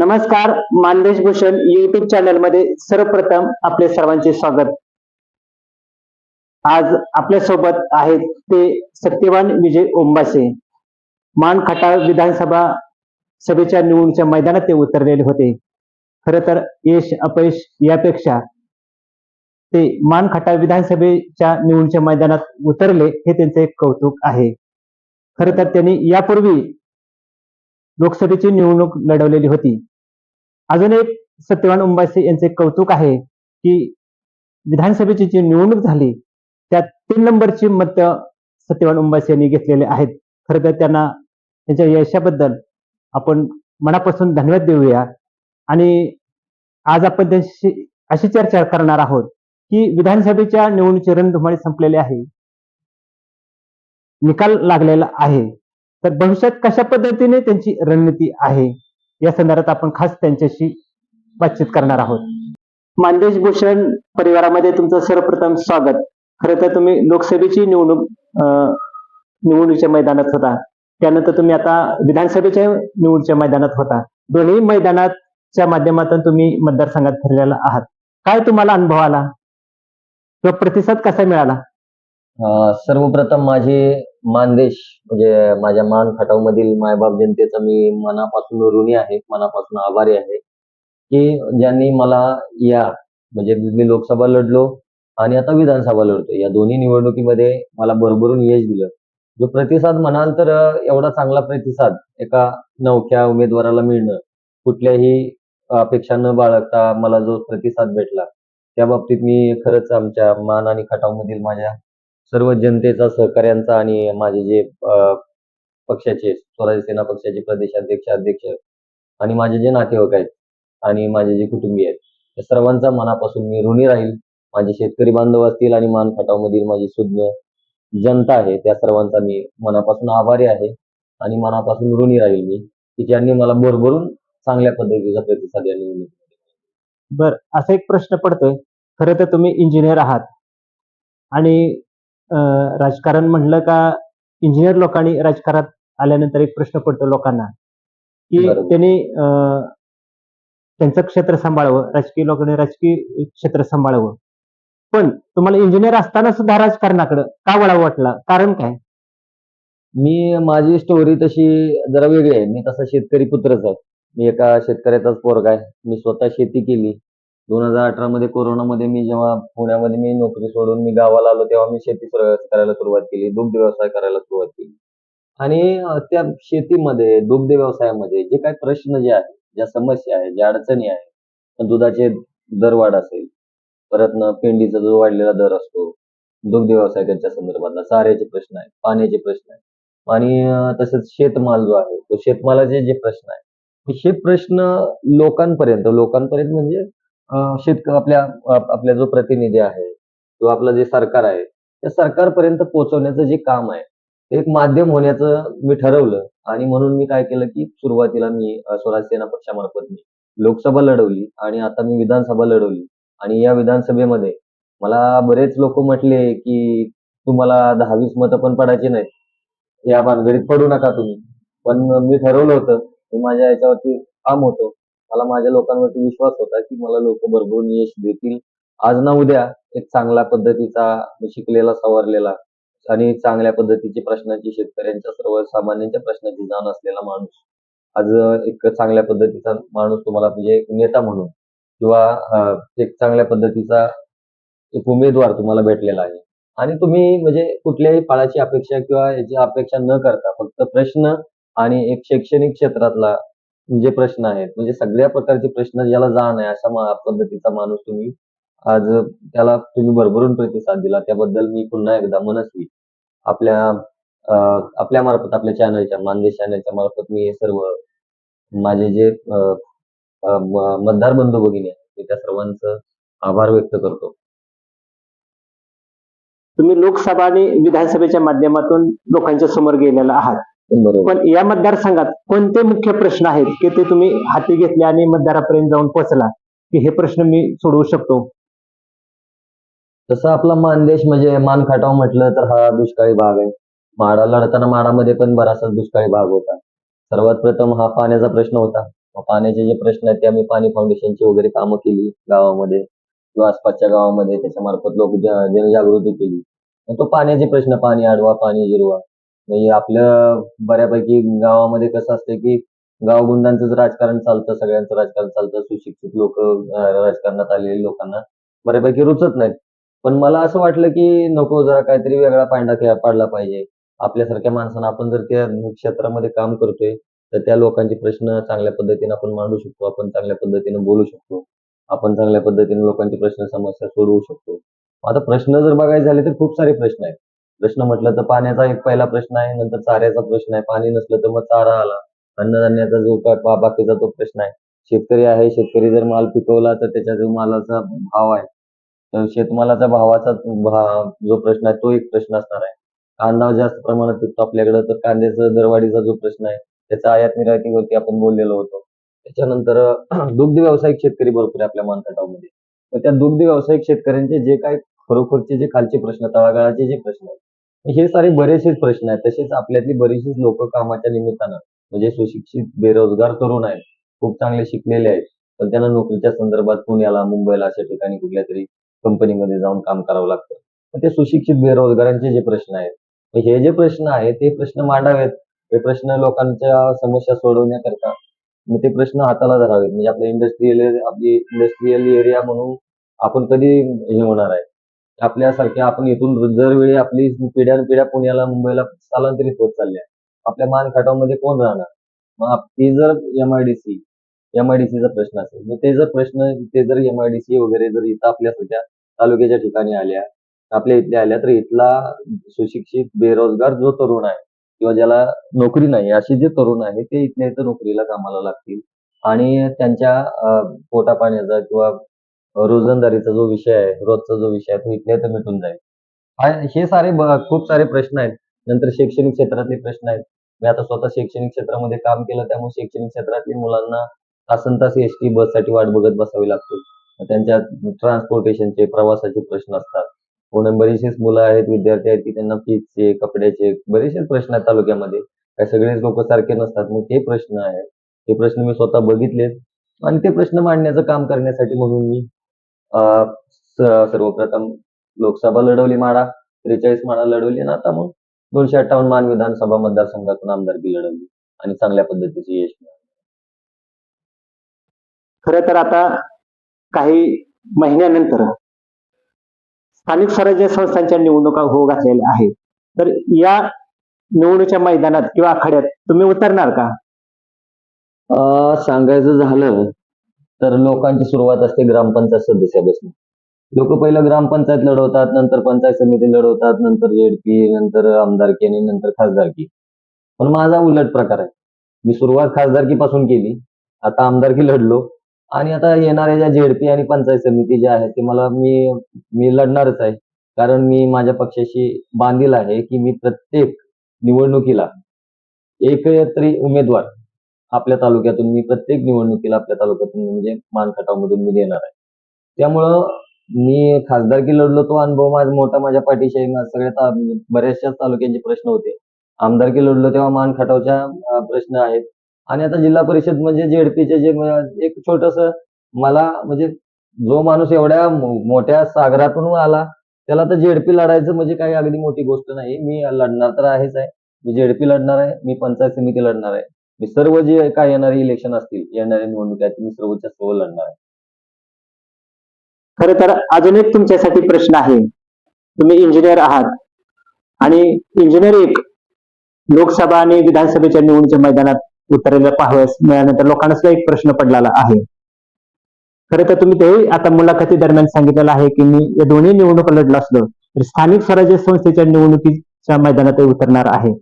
नमस्कार मानदेश भूषण युट्यूब चॅनलमध्ये सर्वप्रथम आपले सर्वांचे स्वागत. आज आपल्यासोबत आहेत ते सत्यवान विजय ओंबासे. मान खटाळ विधानसभा सभेच्या निवडणुकीच्या मैदानात ते उतरलेले होते. खर तर यश अपयश यापेक्षा ते मान खटाळ विधानसभेच्या निवडणुकीच्या मैदानात उतरले हे त्यांचे एक कौतुक आहे. खर तर त्यांनी यापूर्वी लोकसभेची निवडणूक लढवलेली होती. अजून एक सत्यवान उंबासे यांचे कौतुक आहे की विधानसभेची जी निवडणूक झाली त्यात तीन नंबरची मत सत्यवान उंबासे यांनी घेतलेले आहेत. खरं तर त्यांना त्यांच्या यशाबद्दल आपण मनापासून धन्यवाद देऊया. आणि आज आपण त्यांची अशी चर्चा करणार आहोत की विधानसभेच्या निवडणुकीची रणधुमाळी संपलेली आहे. निकाल लागलेला आहे. तर भविष्यात कशा पद्धतीने त्यांची रणनीती आहे? या संदर्भात आपण खास त्यांच्याशी बातचीत करणार आहोत. मानदेश भूषण परिवारामध्ये तुमचं सर्वप्रथम स्वागत. खरं तर तुम्ही लोकसभेची निवडणूक अं, निवडणुकीच्या मैदानात होता. त्यानंतर तुम्ही आता विधानसभेच्या निवडणुकीच्या मैदानात होता. दोन्ही मैदानाच्या माध्यमातून तुम्ही मतदारसंघात फिरलेला आहात. काय तुम्हाला अनुभव आला? किंवा प्रतिसाद कसा मिळाला? सर्वप्रथम माझे मानदेश म्हणजे माझ्या मान खटाव मधील मायबाप जनतेचा मी मनापासून ऋणी आहे मनापासून आभारी आहे की ज्यांनी मला या म्हणजे मी लोकसभा लढलो आणि आता विधानसभा लढतो या दोन्ही निवडणुकीमध्ये मला भरभरून यश दिलं. जो प्रतिसाद म्हणाल तर एवढा चांगला प्रतिसाद एका नवख्या उमेदवाराला मिळणं कुठल्याही अपेक्षा न बाळगता मला जो प्रतिसाद भेटला त्या बाबतीत मी खरंच आमच्या मान आणि खटावमधील माझ्या सर्व जनतेचा सहकार्यांचा आणि माझे जे पक्षाचे स्वराज्य सेना पक्षाचे प्रदेशाध्यक्ष अध्यक्ष आणि माझे जे नातेवाईक आहेत आणि माझे जे कुटुंबीय आहेत त्या सर्वांचा मनापासून मी ऋणी राहील. माझे शेतकरी बांधव असतील आणि मान खटावमधील माझी सुज्ञ जनता आहे त्या सर्वांचा मी मनापासून आभारी आहे आणि मनापासून ऋणी राहील मी. की ज्यांनी मला भरभरून चांगल्या पद्धतीचा प्रतिसाद यांनी बर असा एक प्रश्न पडतोय. खरं तर तुम्ही इंजिनियर आहात. आणि राजकारण म्हणलं का इंजिनियर लोकांनी राजकारणात आल्यानंतर एक प्रश्न पडतो लोकांना की. त्यांनी त्यांचं क्षेत्र सांभाळावं राजकीय लोकांनी राजकीय क्षेत्र सांभाळावं. पण तुम्हाला इंजिनियर असताना सुद्धा राजकारणाकडे का वळावं वाटला? कारण काय? मी माझी स्टोरी तशी जरा वेगळी आहे. मी तसा शेतकरी पुत्रच आहे. मी एका शेतकऱ्याचाच पोरगा आहे. मी स्वतः शेती केली. दोन हजार अठरा मध्ये कोरोनामध्ये मी जेव्हा पुण्यामध्ये मी नोकरी सोडून मी गावाला आलो तेव्हा मी शेती करायला सुरुवात केली. दुग्ध व्यवसाय करायला सुरुवात केली. आणि त्या शेतीमध्ये दुग्ध व्यवसायामध्ये जे काही प्रश्न जे आहेत ज्या समस्या आहेत ज्या अडचणी आहेत पण दुधाचे दरवाढ असेल. परत न पेंडीचा जो वाढलेला दर असतो दुग्ध व्यवसायाच्या संदर्भातला चाऱ्याचे प्रश्न आहेत पाण्याचे प्रश्न आहेत. आणि तसंच शेतमाल जो आहे तो शेतमालाचे जे प्रश्न आहेत हे प्रश्न लोकांपर्यंत लोकांपर्यंत म्हणजे शेतक आपल्या आपला जो प्रतिनिधी आहे किंवा आपलं जे सरकार आहे त्या सरकारपर्यंत पोहोचवण्याचं जे काम आहे ते एक माध्यम होण्याचं मी ठरवलं. आणि म्हणून मी काय केलं की सुरुवातीला मी स्वराज सेना पक्षामार्फत मी लोकसभा लढवली आणि आता मी विधानसभा लढवली. आणि या विधानसभेमध्ये मला बरेच लोक म्हटले की तुम्हाला दहा वीस मतं पण पडायची नाहीत. या भानगडीत पडू नका तुम्ही. पण मी ठरवलं होतं. मी माझ्या याच्यावरती काम होतो. मला माझ्या लोकांवरती विश्वास होता की मला लोक भरभरून यश देतील. आज ना उद्या एक चांगल्या पद्धतीचा शिकलेला सवारलेला आणि चांगल्या पद्धतीची प्रश्नाची शेतकऱ्यांच्या सर्वसामान्यांच्या प्रश्नाची जाण असलेला माणूस. आज एक चांगल्या पद्धतीचा माणूस तुम्हाला म्हणजे एक नेता म्हणून किंवा एक चांगल्या पद्धतीचा एक उमेदवार तुम्हाला भेटलेला आहे. आणि तुम्ही म्हणजे कुठल्याही फळाची अपेक्षा किंवा याची अपेक्षा न करता फक्त प्रश्न आणि एक शैक्षणिक क्षेत्रातला जे प्रश्न आहेत म्हणजे सगळ्या प्रकारचे प्रश्न ज्याला जाण आहे अशा पद्धतीचा माणूस तुम्ही आज त्याला तुम्ही भरभरून प्रतिसाद दिला. त्याबद्दल मी पुन्हा एकदा मनस्वी. आपल्या आपल्या मार्फत आपल्या चॅनलच्या मानदेश चॅनलच्या मार्फत मी हे सर्व माझे जे म- मतदार बंधू भगिनी आहेत मी त्या सर्वांचं आभार व्यक्त करतो. तुम्ही लोकसभा आणि विधानसभेच्या माध्यमातून लोकांच्या समोर गेलेला आहात. पण या मतदारसंघात कोणते मुख्य प्रश्न आहेत की ते तुम्ही हाती घेतले आणि मतदारापर्यंत जाऊन पोहोचला? की हे प्रश्न मी सोडवू शकतो? तसं आपला मानदेश म्हणजे मान खटाव म्हटलं तर हा दुष्काळी भाग आहे. माडा लढताना माडामध्ये पण बराचसा दुष्काळी भाग होता. सर्वात प्रथम हा पाण्याचा प्रश्न होता. पाण्याचे जे प्रश्न आहेत ते आम्ही पाणी फाउंडेशनची वगैरे कामं केली गावामध्ये किंवा आसपासच्या गावामध्ये. त्याच्या लोक जनजागृती केली. तो पाण्याचे प्रश्न पाणी अडवा पाणी जिरवा म्हणजे आपलं बऱ्यापैकी गावामध्ये कसं असतं की गावगुंडांचंच राजकारण चालतं सगळ्यांचं राजकारण चालतं सुशिक्षित लोक राजकारणात आलेले लोकांना बऱ्यापैकी रुचत नाहीत. पण मला असं वाटलं की नको जरा काहीतरी वेगळा पांडा खेळ पाडला पाहिजे. आपल्यासारख्या माणसानं आपण जर त्या क्षेत्रामध्ये काम करतोय तर त्या लोकांचे प्रश्न चांगल्या पद्धतीने आपण मांडू शकतो आपण चांगल्या पद्धतीने बोलू शकतो आपण चांगल्या पद्धतीने लोकांचे प्रश्न समस्या सोडवू शकतो. आता प्रश्न जर बघायचे झाले तर खूप सारे प्रश्न आहेत. प्रश्न म्हटलं तर पाण्याचा एक पहिला प्रश्न आहे नंतर चाऱ्याचा प्रश्न आहे. पाणी नसलं तर मग चारा आला. अन्नधान्याचा जो काय बाकीचा तो प्रश्न आहे. शेतकरी आहे शेतकरी जर माल पिकवला तर त्याच्या जो मालाचा भाव आहे तर शेतमालाचा भावाचा भाव जो प्रश्न आहे तो एक प्रश्न असणार आहे. कांदा जास्त प्रमाणात पिकतो आपल्याकडे तर कांद्याचा दरवाढीचा जो प्रश्न आहे त्याचा आयात निर्यातीवरती आपण बोललेलो होतो. त्याच्यानंतर दुग्ध व्यावसायिक शेतकरी भरपूर आहे आपल्या मानखटावमध्ये मग त्या दुग्ध व्यावसायिक शेतकऱ्यांचे जे काही खरोखरचे जे खालचे प्रश्न तळागाळाचे जे प्रश्न आहेत हे सारे बरेचसेच प्रश्न आहेत. तसेच आपल्यातली बरीचशीच लोक कामाच्या निमित्तानं म्हणजे सुशिक्षित बेरोजगार तरुण आहेत. खूप चांगले शिकलेले आहेत. पण त्यांना नोकरीच्या संदर्भात पुण्याला मुंबईला अशा ठिकाणी कुठल्या तरी कंपनीमध्ये जाऊन काम करावं लागतं. मग ते सुशिक्षित बेरोजगारांचे जे प्रश्न आहेत मग हे जे प्रश्न आहेत ते प्रश्न मांडावेत. हे प्रश्न लोकांच्या समस्या सोडवण्याकरता मग ते प्रश्न हाताला धरावेत. म्हणजे आपलं इंडस्ट्रियल आपली इंडस्ट्रियल एरिया म्हणून आपण कधी हे होणार आहे? आपल्यासारख्या आपण इथून दरवेळी आपली पिढ्यानपिढ्या पुण्याला मुंबईला स्थलांतरित होत चालल्या. आपल्या मान खटावमध्ये कोण राहणार? मग आप- ती जर M I D C M I D सीचा प्रश्न असेल मग ते जर प्रश्न ते जर एम आय डी सी वगैरे जर इथं आपल्यासारख्या तालुक्याच्या ठिकाणी आल्या आपल्या इथल्या आल्या तर इथला सुशिक्षित बेरोजगार जो तरुण आहे किंवा ज्याला नोकरी नाही असे जे तरुण आहे ते इथल्या इथं नोकरीला कामाला लागतील. आणि त्यांच्या पोटापाण्याचा किंवा रोजंदारीचा जो विषय आहे रोजचा जो विषय आहे तो इथल्या इथं मिटून जाईल. हे सारे खूप सारे प्रश्न आहेत. नंतर शैक्षणिक क्षेत्रातले प्रश्न आहेत. मी आता स्वतः शैक्षणिक क्षेत्रामध्ये काम केलं त्यामुळे शैक्षणिक क्षेत्रातील मुलांना तासन तास एस टी बससाठी वाट बघत बसावी लागते. त्यांच्या ट्रान्सपोर्टेशनचे प्रवासाचे प्रश्न असतात. पुणे बरीचशीच मुलं आहेत विद्यार्थी आहेत की त्यांना फीजचे कपड्याचे बरेचसेच प्रश्न आहेत तालुक्यामध्ये. काय सगळेच लोक सारखे नसतात. मग ते प्रश्न आहेत. ते प्रश्न मी स्वतः बघितलेत. आणि ते प्रश्न मांडण्याचं काम करण्यासाठी म्हणून मी सर्वप्रथम लोकसभा लढवली माडा त्रेचाळीस माडा लढवली आणि आता मग दोनशे अठ्ठावन्न मान विधानसभा मतदारसंघातून आमदारकी लढवली आणि चांगल्या पद्धतीचे यश मिळालं खरं तर आता काही महिन्यानंतर स्थानिक स्वराज्य संस्थांच्या निवडणुका होऊ घातलेल्या आहेत. तर या निवडणुकीच्या मैदानात किंवा आखाड्यात तुम्ही उतरणार का? अं, सांगायचं झालं तर लोकांची सुरुवात असते ग्रामपंचायत सदस्यापासून. लोक पहिलं ग्रामपंचायत लढवतात नंतर पंचायत समिती लढवतात नंतर जेडपी नंतर आमदारकी आणि नंतर खासदारकी पण माझा उलट प्रकार आहे. मी सुरुवात खासदारकीपासून केली. आता आमदारकी लढलो. आणि आता येणाऱ्या ज्या जेडपी आणि पंचायत समिती ज्या आहेत ते मला मी मी लढणारच आहे. कारण मी माझ्या पक्षाशी बांधील आहे की मी प्रत्येक निवडणुकीला एक तरी उमेदवार आपल्या तालुक्यातून मी प्रत्येक निवडणुकीला आपल्या तालुक्यातून म्हणजे मानखटावमधून मी देणार आहे. त्यामुळं मी खासदारकी लढलो तो अनुभव माझा मोठा माझ्या पाठीशी आहे. माझ्या सगळ्या म्हणजे बऱ्याचशा तालुक्यांचे प्रश्न होते. आमदारकी लढलो तेव्हा मान खटावच्या प्रश्न आहेत. आणि आता जिल्हा परिषद म्हणजे जेडपीचे जे एक छोटस मला म्हणजे जो माणूस एवढ्या मोठ्या सागरातून आला त्याला तर जेडपी लढायचं म्हणजे काही अगदी मोठी गोष्ट नाही. मी लढणार तर आहेच आहे. मी जेडपी लढणार आहे. मी पंचायत समिती लढणार आहे. मी सर्व जे काय येणारे इलेक्शन असतील येणाऱ्या निवडणुका मी सर्वच्या सर्व लढणार आहे. खरं तर अजून एक तुमच्यासाठी प्रश्न आहे. तुम्ही इंजिनियर आहात. आणि इंजिनियर एक लोकसभा आणि विधानसभेच्या निवडणुकीच्या मैदानात उतरलेल्या पाहावयास मिळाल्यानंतर लोकांना सुद्धा एक प्रश्न पडलेला आहे. खरं तर तुम्ही ते आता मुलाखती दरम्यान सांगितलेलं आहे की मी या दोन्ही निवडणुका लढलो असलो तर स्थानिक स्वराज्य संस्थेच्या निवडणुकीच्या मैदानात उतरणार आहे.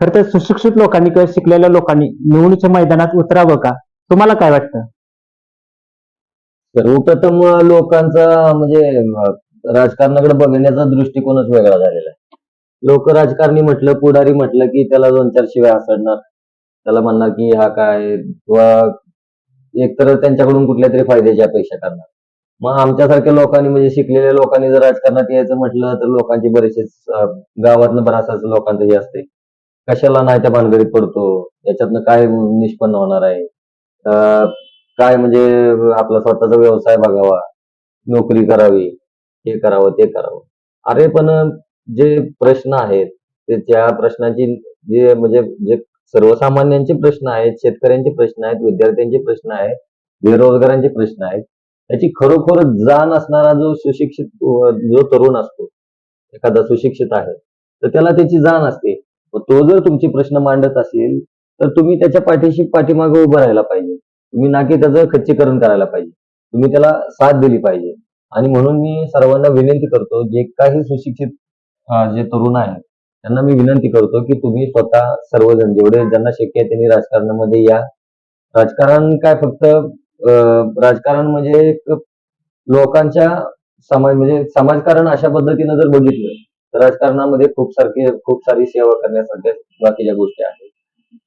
खरं तर सुशिक्षित लोकांनी किंवा शिकलेल्या लोकांनी निवडणुकीच्या मैदानात उतरावं का? तुम्हाला काय वाटतं? सर्वप्रथम लोकांचा म्हणजे राजकारणाकडे बघण्याचा दृष्टिकोनच वेगळा झालेला आहे. लोक राजकारणी म्हटलं पुढारी म्हटलं की त्याला दोन चार शिव्या असणार त्याला म्हणणार की हा काय किंवा एकतर त्यांच्याकडून कुठल्या तरी फायद्याची अपेक्षा करणार. मग आमच्यासारख्या लोकांनी म्हणजे शिकलेल्या लोकांनी जर राजकारणात यायचं म्हटलं तर लोकांची बरेचसेच गावातनं बराच लोकांचं हे असते कशाला नाही त्या भानगडीत पडतो? याच्यातनं काय निष्पन्न होणार आहे? काय म्हणजे आपला स्वतःचा व्यवसाय बघावा नोकरी करावी हे करावं ते करावं. अरे पण जे प्रश्न आहेत ते त्या प्रश्नाची जे म्हणजे जे सर्वसामान्यांचे प्रश्न आहेत शेतकऱ्यांचे प्रश्न आहेत विद्यार्थ्यांचे प्रश्न आहेत बेरोजगारांचे प्रश्न आहेत त्याची खरोखर जाण असणारा जो सुशिक्षित जो तरुण असतो एखादा सुशिक्षित आहे तर त्याला त्याची जाण असते. तो जर तुमचे प्रश्न मांडत असेल तर तुम्ही त्याच्या पाठीशी पाठीमागे उभं राहायला पाहिजे. तुम्ही ना की त्याचं खच्चीकरण करायला पाहिजे. तुम्ही त्याला साथ दिली पाहिजे. आणि म्हणून मी सर्वांना विनंती करतो जे काही सुशिक्षित जे तरुण आहेत त्यांना मी विनंती करतो की तुम्ही स्वतः सर्वजण जेवढे ज्यांना शक्य आहे त्यांनी राजकारणामध्ये या. राजकारण काय फक्त अं, राजकारण म्हणजे एक लोकांच्या समाज म्हणजे समाजकारण अशा पद्धतीनं जर बघितलं राजकारणामध्ये खूप सारखी खूप सारी सेवा करण्यासारख्या बाकीच्या गोष्टी आहेत.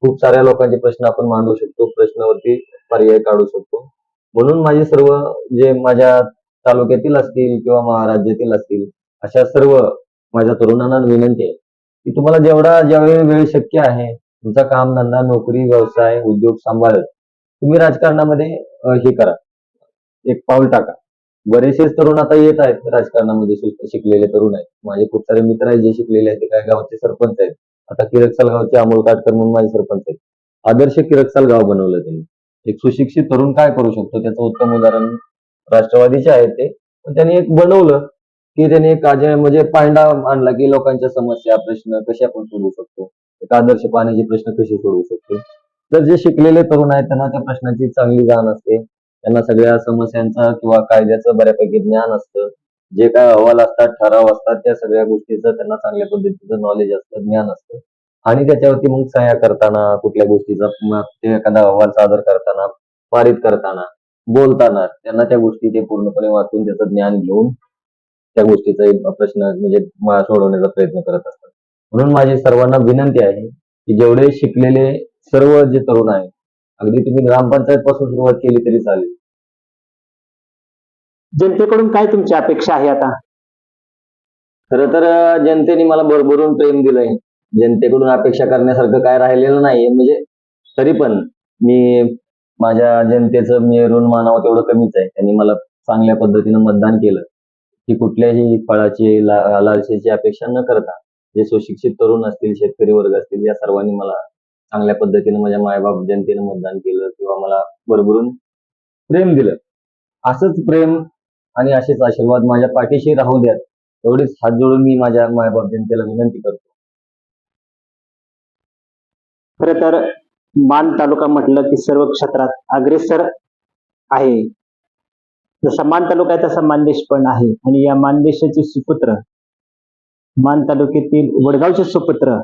खूप साऱ्या लोकांचे प्रश्न आपण मांडू शकतो प्रश्नावरती पर्याय काढू शकतो. म्हणून माझे सर्व जे माझ्या तालुक्यातील असतील किंवा महाराज्यातील असतील अशा सर्व माझ्या तरुणांना विनंती आहे की तुम्हाला जेवढा ज्यावेळी वेळ शक्य आहे तुमचा काम धंदा नोकरी व्यवसाय उद्योग सांभाळत तुम्ही राजकारणामध्ये हे करा. एक पाऊल टाका. बरेचसेच तरुण आता येत आहेत राजकारणामध्ये शिकलेले तरुण आहेत. माझे खूप सारे मित्र आहेत जे शिकलेले आहेत ते काय गावचे सरपंच आहेत. आता किरकसाल गावचे अमोल काटकर म्हणून माझे सरपंच आहेत. आदर्श किरकसाल गाव बनवलं त्यांनी. एक सुशिक्षित तरुण काय करू शकतो? त्याचं उत्तम उदाहरण राष्ट्रवादीचे आहे ते. पण त्यांनी एक बनवलं की त्यांनी एक म्हणजे पांडा आणला की लोकांच्या समस्या प्रश्न कसे आपण सोडवू शकतो. एक आदर्श पाण्याचे प्रश्न कसे सोडवू शकतो? तर जे शिकलेले तरुण आहेत त्यांना त्या प्रश्नाची चांगली जाण असते. त्यांना सगळ्या समस्यांचा किंवा कायद्याचं बऱ्यापैकी ज्ञान असतं. जे काय अहवाल असतात ठराव असतात त्या सगळ्या गोष्टीचं त्यांना चांगल्या पद्धतीचं नॉलेज असतं ज्ञान असतं. आणि त्याच्यावरती मग सह्या करताना कुठल्या गोष्टीचा ते एखादा अहवाल सादर करताना पारित करताना बोलताना त्यांना त्या गोष्टी ते पूर्णपणे वाचून त्याचं ज्ञान घेऊन त्या गोष्टीचा एक प्रश्न म्हणजे सोडवण्याचा प्रयत्न करत असतात. म्हणून माझी सर्वांना विनंती आहे की जेवढे शिकलेले सर्व जे तरुण आहेत अगदी तुम्ही ग्रामपंचायत पासून सुरुवात केली तरी चालेल. जनतेकडून काय तुमची अपेक्षा आहे आता? खरं तर जनतेने मला भरभरून प्रेम दिलंय. जनतेकडून अपेक्षा करण्यासारखं काय राहिलेलं नाही म्हणजे तरी पण मी माझ्या जनतेचं मी ऋण मानावं तेवढं कमीच आहे. त्यांनी मला चांगल्या पद्धतीनं मतदान केलं. की कुठल्याही फळाची लालसेची अपेक्षा न करता जे सुशिक्षित तरुण असतील शेतकरी वर्ग असतील या सर्वांनी मला चांगल्या पद्धतीने माझ्या मायबाप जनतेनं मतदान केलं किंवा मला भरभरून प्रेम दिलं. असंच प्रेम आणि असेच आशीर्वाद माझ्या पाठीशी राहू द्यात एवढीच हात जोडून मी माझ्या मायबाप जनतेला विनंती करतो. खर तर मान तालुका म्हटलं की सर्व क्षेत्रात अग्रेसर आहे. जसा मान तालुका आहे तसा मानदेश पण आहे. आणि या मानदेशाचे सुपुत्र मान तालुक्यातील वडगावचे सुपुत्र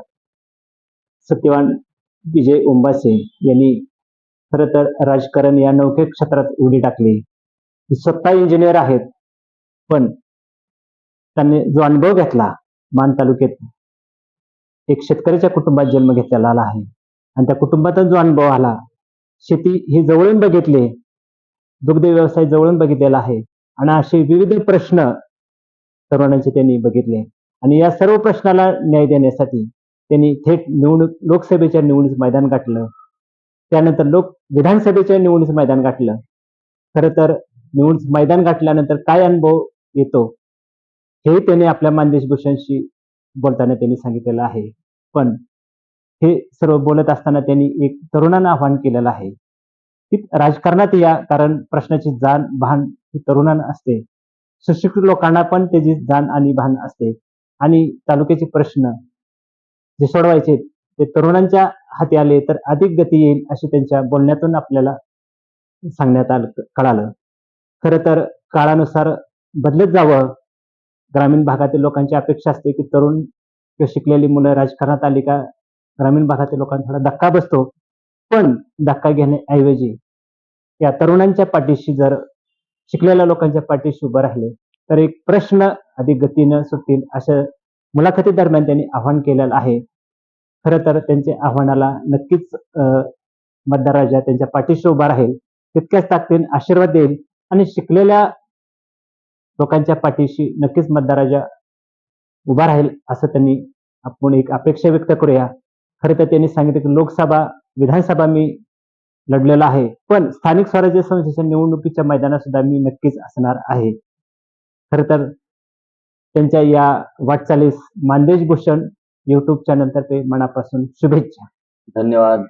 सत्यवान विजय उंबासे यांनी खर तर राजकारण या नौके क्षेत्रात उडी टाकली. स्वतः इंजिनियर आहेत पण त्यांनी जो अनुभव घेतला मान तालुक्यात एक शेतकऱ्याच्या कुटुंबात जन्म घेतलेला आला आहे. आणि त्या कुटुंबातच जो अनुभव आला शेती ही जवळून बघितली दुग्ध व्यवसाय जवळून बघितलेला आहे. आणि असे विविध प्रश्न तरुणांचे त्यांनी बघितले. आणि या सर्व प्रश्नाला न्याय देण्यासाठी त्यांनी थेट निवडणूक लोकसभेच्या निवडणुकीचं मैदान गाठलं. त्यानंतर लोक विधानसभेच्या निवडणुकीचं मैदान गाठलं. खरं तर निवडणूक मैदान गाठल्यानंतर काय अनुभव येतो हे त्यांनी आपल्या मानदेश भूषणशी बोलताना त्यांनी सांगितलेलं आहे. पण हे सर्व बोलत असताना त्यांनी एक तरुणांना आवाहन केलेलं आहे. की राजकारणात या कारण प्रश्नाची जाण भान ही तरुणांना असते. सुशिक्षित लोकांना पण त्याची जाण आणि भान असते. आणि तालुक्याचे प्रश्न जे सोडवायचे ते तरुणांच्या हाती आले तर अधिक गती येईल अशी त्यांच्या बोलण्यातून आपल्याला सांगण्यात आलं कळालं. खरं तर काळानुसार बदलत जावं. ग्रामीण भागातील लोकांची अपेक्षा असते की तरुण किंवा शिकलेली मुलं राजकारणात आली का ग्रामीण भागातील लोकांना थोडा धक्का बसतो. पण धक्का घेण्याऐवजी या तरुणांच्या पाठीशी जर शिकलेल्या लोकांच्या पाठीशी उभं राहिले तर एक प्रश्न अधिक गतीनं सुटतील असं मुलाखती दरम्यान त्यांनी आव्हान केलेलं आहे. खरं तर त्यांच्या आव्हानाला नक्कीच अं, मतदार राजा त्यांच्या पाठीशी उभा राहील तितक्याच ताकदीन आशीर्वाद देईल आणि शिकलेल्या लोकांच्या पाठीशी नक्कीच मतदाराच्या उभा राहील असं त्यांनी आपण एक अपेक्षा व्यक्त करूया. खरं तर त्यांनी सांगितलं की लोकसभा विधानसभा मी लढलेला आहे पण स्थानिक स्वराज्य संस्थेच्या निवडणुकीच्या मैदानात सुद्धा मी नक्कीच असणार आहे. खर तर त्यांच्या या वाटचालीस मानदेश भूषण युट्यूब चॅनल तर्फे मनापासून शुभेच्छा. धन्यवाद.